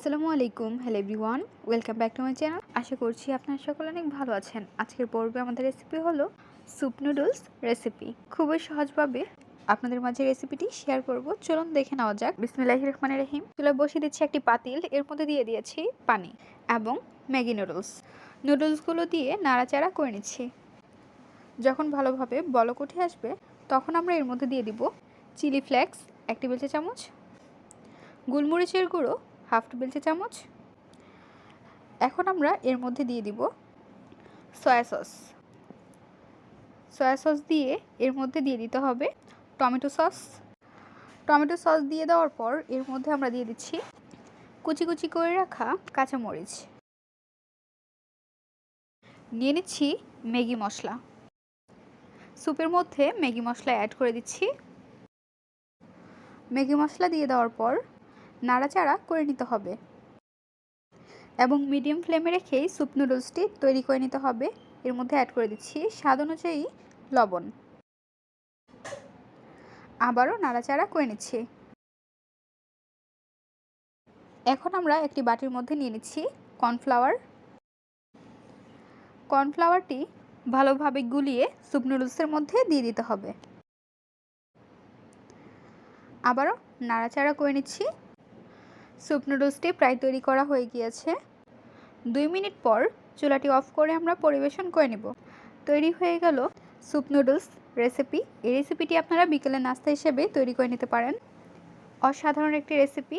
আসসালামু আলাইকুম hello everyone welcome back to my channel আশা করছি আপনারা সকলে অনেক ভালো আছেন। আজকের পর্বে আমাদের রেসিপি হলো স্যুপ নুডলস রেসিপি খুবই সহজভাবে আপনাদের মাঝে রেসিপিটি শেয়ার করব। চলুন দেখে নেওয়া যাক। বিসমিল্লাহির রহমানির রহিম। চুলা বসিয়ে দিচ্ছি একটি পাতিল, এর মধ্যে দিয়ে দিয়েছি পানি এবং ম্যাগি নুডলস নুডলসগুলো দিয়ে নাড়াচাড়া করে নিচ্ছি। যখন ভালোভাবে বলক উঠে আসবে, তখন আমরা এর মধ্যে দিয়ে দিব চিলি ফ্লেক্স এক টেবিল চামচ গোলমরিচের গুঁড়ো হাফ টেবিল চামচ। এখন আমরা এর মধ্যে দিয়ে দিব সয়া সস। সয়া সস দিয়ে এর মধ্যে দিয়ে দিতে হবে টমেটো সস। টমেটো সস দিয়ে দেওয়ার পর এর মধ্যে আমরা দিয়ে দিচ্ছি কুচি কুচি করে রাখা কাঁচামরিচ। নিয়ে নিচ্ছি ম্যাগি মশলা। স্যুপের মধ্যে ম্যাগি মশলা অ্যাড করে দিচ্ছি। ম্যাগি মশলা দিয়ে দেওয়ার পর নাড়াচাড়া করে নিতে হবে এবং মিডিয়াম ফ্লেমে রেখেই স্যুপ নুডলসটি তৈরি করে নিতে হবে। এর মধ্যে অ্যাড করে দিচ্ছি স্বাদ অনুযায়ী লবণ। আবারও নাড়াচাড়া করে নিচ্ছি। এখন আমরা একটি বাটির মধ্যে নিয়ে নিচ্ছি কর্নফ্লাওয়ার। কর্নফ্লাওয়ারটি ভালোভাবে গুলিয়ে স্যুপ নুডলসের মধ্যে দিয়ে দিতে হবে। আবারও নাড়াচাড়া করে নিচ্ছি স্যুপ নুডলসটি প্রায় তৈরি করা হয়ে গিয়েছে। দুই মিনিট পর চুলাটি অফ করে আমরা পরিবেশন করে নেব। তৈরি হয়ে গেল স্যুপ নুডলস রেসিপি। এই রেসিপিটি আপনারা বিকেলে নাস্তা হিসেবে তৈরি করে নিতে পারেন। অসাধারণ একটি রেসিপি।